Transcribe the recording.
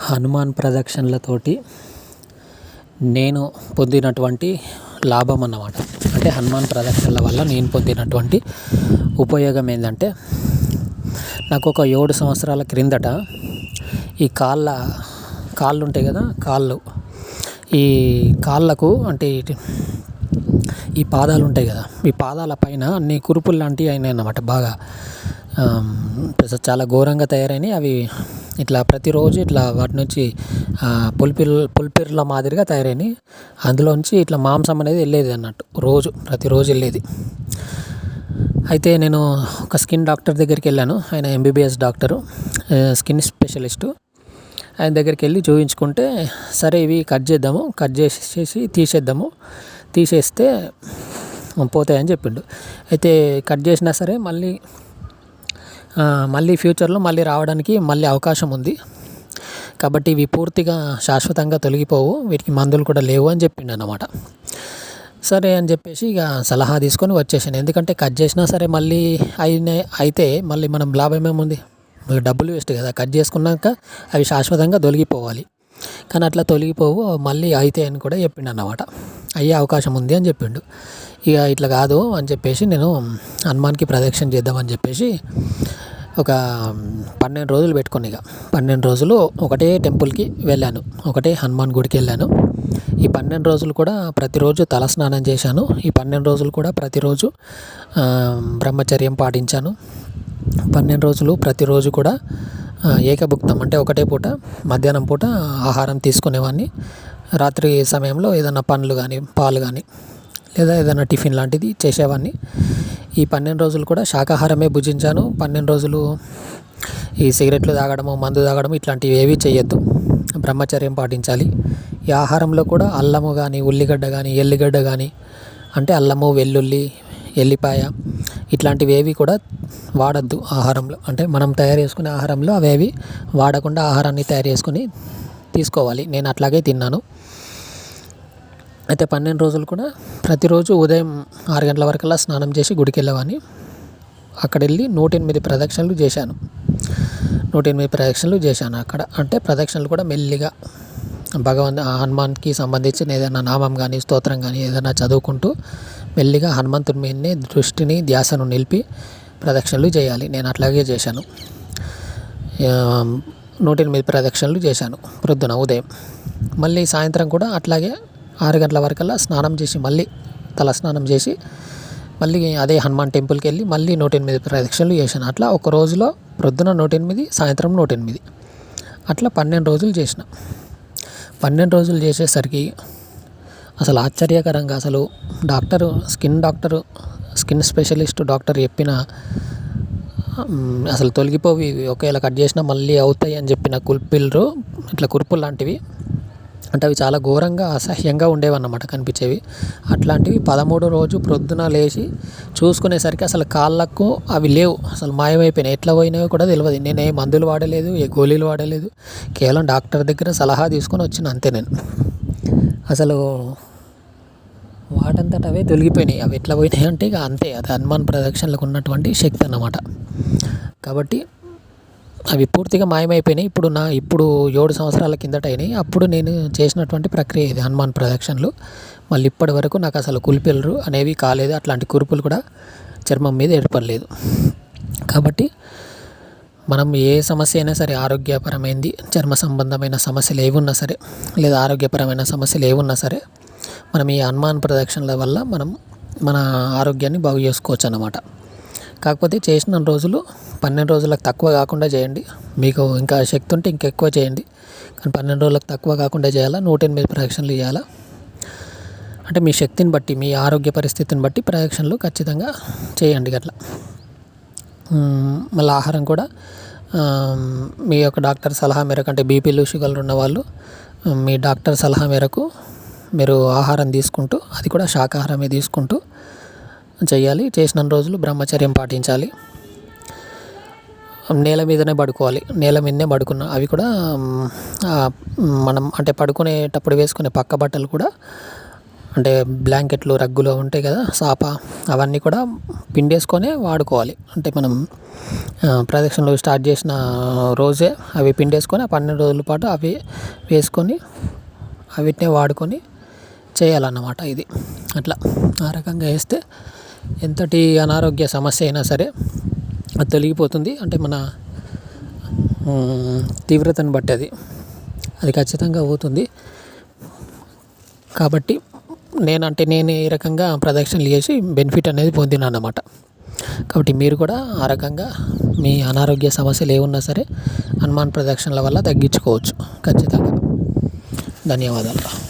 హనుమాన్ ప్రదక్షిణలతోటి నేను పొందినటువంటి లాభం అన్నమాట. అంటే హనుమాన్ ప్రదక్షిణల వల్ల నేను పొందినటువంటి ఉపయోగం ఏంటంటే నాకు ఒక ఏడు సంవత్సరాల క్రిందట ఈ కాళ్ళ కాళ్ళు ఉంటాయి కదా కాళ్ళు. ఈ కాళ్ళకు అంటే ఈ పాదాలు ఉంటాయి కదా ఈ పాదాల పైన అన్ని కురుపులు లాంటివి అయినాయి అన్నమాట బాగా. చాలా ఘోరంగా తయారైనాయి. అవి ఇట్లా ప్రతిరోజు ఇట్లా వాటి నుంచి పుల్పిర్ పుల్పిర్ల మాదిరిగా తయారైనాయి. అందులోంచి ఇట్లా మాంసం అనేది వెళ్ళేది అన్నట్టు. రోజు ప్రతిరోజు వెళ్ళేది. అయితే నేను ఒక స్కిన్ డాక్టర్ దగ్గరికి వెళ్ళాను. ఆయన ఎంబీబీఎస్ డాక్టరు. Skin specialist. ఆయన దగ్గరికి వెళ్ళి చూపించుకుంటే సరే ఇవి కట్ చేద్దాము. కట్ చేసేసి తీసేద్దాము. తీసేస్తే పోతాయని చెప్పిండు. అయితే కట్ చేసినా సరే మళ్ళీ మళ్ళీ ఫ్యూచర్లో మళ్ళీ రావడానికి మళ్ళీ అవకాశం ఉంది. కాబట్టి ఇవి పూర్తిగా శాశ్వతంగా తొలగిపోవు. వీటికి మందులు కూడా లేవు అని చెప్పిండు అనమాట సరే అని చెప్పేసి ఇక సలహా తీసుకొని వచ్చేసాను. ఎందుకంటే కట్ చేసినా సరే మళ్ళీ అయిన అయితే మళ్ళీ మనం లాభం ఏముంది? డబ్బులు వేస్ట్ కదా. కట్ చేసుకున్నాక అవి శాశ్వతంగా తొలగిపోవాలి. కానీ అట్లా తొలగిపోవు. మళ్ళీ అయితే అని కూడా చెప్పిండు అన్నమాట అయ్యే అవకాశం ఉంది అని చెప్పిండు. ఇక ఇట్లా కాదు అని చెప్పేసి నేను హనుమాన్కి ప్రదక్షిణ చేద్దామని చెప్పేసి ఒక పన్నెండు రోజులు పెట్టుకుని ఇక. పన్నెండు రోజులు ఒకటే టెంపుల్కి వెళ్ళాను. ఒకటే హనుమాన్ గుడికి వెళ్ళాను. ఈ పన్నెండు రోజులు కూడా ప్రతిరోజు తలస్నానం చేశాను. ఈ పన్నెండు రోజులు కూడా ప్రతిరోజు బ్రహ్మచర్యం పాటించాను. పన్నెండు రోజులు ప్రతిరోజు కూడా ఏకభుక్తం అంటే ఒకటే పూట మధ్యాహ్నం పూట ఆహారం తీసుకునేవాడిని రాత్రి సమయంలో ఏదైనా పండ్లు కానీ పాలు కానీ లేదా ఏదైనా టిఫిన్ లాంటిది చేసేవాడిని ఈ పన్నెండు రోజులు కూడా శాకాహారమే భుజించాను. పన్నెండు రోజులు ఈ సిగరెట్లు తాగడము మందు తాగడము ఇట్లాంటివి ఏవి చేయొద్దు బ్రహ్మచర్యం పాటించాలి. ఈ ఆహారంలో కూడా అల్లము కానీ ఉల్లిగడ్డ కానీ ఎల్లిగడ్డ కానీ అంటే అల్లము వెల్లుల్లి ఎల్లిపాయ ఇట్లాంటివి ఏవి కూడా వాడద్దు ఆహారంలో. అంటే మనం తయారు చేసుకునే ఆహారంలో అవేవి వాడకుండా ఆహారాన్ని తయారు చేసుకొని తీసుకోవాలి. నేను అట్లాగే తిన్నాను. అయితే పన్నెండు రోజులు కూడా ప్రతిరోజు ఉదయం ఆరు గంటల వరకల్లా స్నానం చేసి గుడికి వెళ్ళేవాడిని అక్కడ వెళ్ళి నూట ఎనిమిది ప్రదక్షిణలు చేశాను. నూట ఎనిమిది ప్రదక్షిణలు చేశాను అక్కడ. అంటే ప్రదక్షిణలు కూడా మెల్లిగా భగవంత్ హనుమాన్కి సంబంధించిన ఏదైనా నామం కానీ స్తోత్రం కానీ ఏదైనా చదువుకుంటూ మెల్లిగా హనుమంతుడి మీదనే దృష్టిని ధ్యాసను నిలిపి ప్రదక్షిణలు చేయాలి. నేను అట్లాగే చేశాను. నూట ఎనిమిది ప్రదక్షిణలు చేశాను. ప్రొద్దున ఉదయం. మళ్ళీ సాయంత్రం కూడా అట్లాగే ఆరు గంటల వరకల్లా స్నానం చేసి మళ్ళీ తల స్నానం చేసి మళ్ళీ అదే హనుమాన్ టెంపుల్కి వెళ్ళి మళ్ళీ నూట ఎనిమిది ప్రదక్షిణలు చేశాను. అట్లా ఒక రోజులో ప్రొద్దున నూట ఎనిమిది సాయంత్రం నూట ఎనిమిది. అట్లా పన్నెండు రోజులు చేసిన. పన్నెండు రోజులు చేసేసరికి అసలు ఆశ్చర్యకరంగా అసలు doctor skin doctor skin specialist doctor చెప్పిన అసలు తొలగిపోవి ఒకవేళ కట్ చేసినా మళ్ళీ అవుతాయి అని చెప్పిన కుల్పిల్లు ఇట్లా కుర్పులు లాంటివి అంటే అవి చాలా ఘోరంగా అసహ్యంగా ఉండేవన్నమాట కనిపించేవి. అట్లాంటివి పదమూడో రోజు ప్రొద్దున లేచి చూసుకునేసరికి అసలు కాళ్ళకు అవి లేవు. అసలు మాయమైపోయినాయి. ఎట్లా పోయినాయో కూడా తెలియదు నేను ఏ మందులు వాడలేదు ఏ గోళీలు వాడలేదు. కేవలం డాక్టర్ దగ్గర సలహా తీసుకొని వచ్చిన అంతే నేను. అసలు వాటంతట అవే తొలగిపోయినాయి. అవి ఎట్లా పోయినాయి అంటే ఇక అంతే. అది హనుమాన్ ప్రదక్షిణలకు ఉన్నటువంటి శక్తి అన్నమాట. కాబట్టి అవి పూర్తిగా మాయమైపోయినాయి. ఇప్పుడు నా ఇప్పుడు ఏడు సంవత్సరాల కిందట అయినాయి. అప్పుడు నేను చేసినటువంటి ప్రక్రియ ఇది హనుమాన్ ప్రదక్షిణలు మళ్ళీ ఇప్పటి వరకు నాకు అసలు కులిపిల్లరు అనేవి కాలేదు. అట్లాంటి కురుపులు కూడా చర్మం మీద ఏర్పడలేదు. కాబట్టి మనం ఏ సమస్య అయినా సరే ఆరోగ్యపరమైనది చర్మ సంబంధమైన సమస్యలు ఏవున్నా సరే లేదా ఆరోగ్యపరమైన సమస్యలు ఏవున్నా సరే మనం ఈ హనుమాన్ ప్రదక్షిణల వల్ల మనం మన ఆరోగ్యాన్ని బాగు చేసుకోవచ్చు అన్నమాట కాకపోతే చేసిన రోజులు పన్నెండు రోజులకు తక్కువ కాకుండా చేయండి. మీకు ఇంకా శక్తి ఉంటే ఇంకెక్కువ చేయండి. కానీ పన్నెండు రోజులకు తక్కువ కాకుండా చేయాలా? నూట ఎనిమిది ప్రదక్షిణలు చేయాలా అంటే మీ శక్తిని బట్టి మీ ఆరోగ్య పరిస్థితిని బట్టి ప్రదక్షిణలు ఖచ్చితంగా చేయండి అట్లా మళ్ళీ ఆహారం కూడా మీ యొక్క డాక్టర్ సలహా మేరకు అంటే బీపీలు షుగర్లు ఉన్నవాళ్ళు మీ డాక్టర్ సలహా మేరకు మీరు ఆహారం తీసుకుంటూ అది కూడా శాకాహారమే తీసుకుంటూ చేయాలి. చేసిన రోజులు బ్రహ్మచర్యం పాటించాలి. నేల మీదనే పడుకోవాలి. నేల మీదనే పడుకున్న. అవి కూడా మనం అంటే పడుకునేటప్పుడు వేసుకునే పక్క బట్టలు కూడా అంటే బ్లాంకెట్లు రగ్గులు ఉంటాయి కదా సాప అవన్నీ కూడా పిండేసుకొనే వాడుకోవాలి. అంటే మనం ప్రదక్షిణలు స్టార్ట్ చేసిన రోజే అవి పిండేసుకొని ఆ పన్నెండు రోజుల పాటు అవి వేసుకొని అవిటినే వాడుకొని చేయాలన్నమాట ఇది. అట్లా ఆ రకంగా వేస్తే ఎంతటి అనారోగ్య సమస్య అయినా సరే అది తొలగిపోతుంది. అంటే మన తీవ్రతను బట్టి అది అది ఖచ్చితంగా పోతుంది. కాబట్టి నేను అంటే నేను ఈ రకంగా ప్రదక్షిణలు చేసి బెనిఫిట్ అనేది పొందినాను అన్నమాట. కాబట్టి మీరు కూడా ఆ రకంగా మీ అనారోగ్య సమస్యలు ఏమున్నా సరే హనుమాన్ ప్రదక్షిణల వల్ల తగ్గించుకోవచ్చు. ఖచ్చితంగా. ధన్యవాదాలు.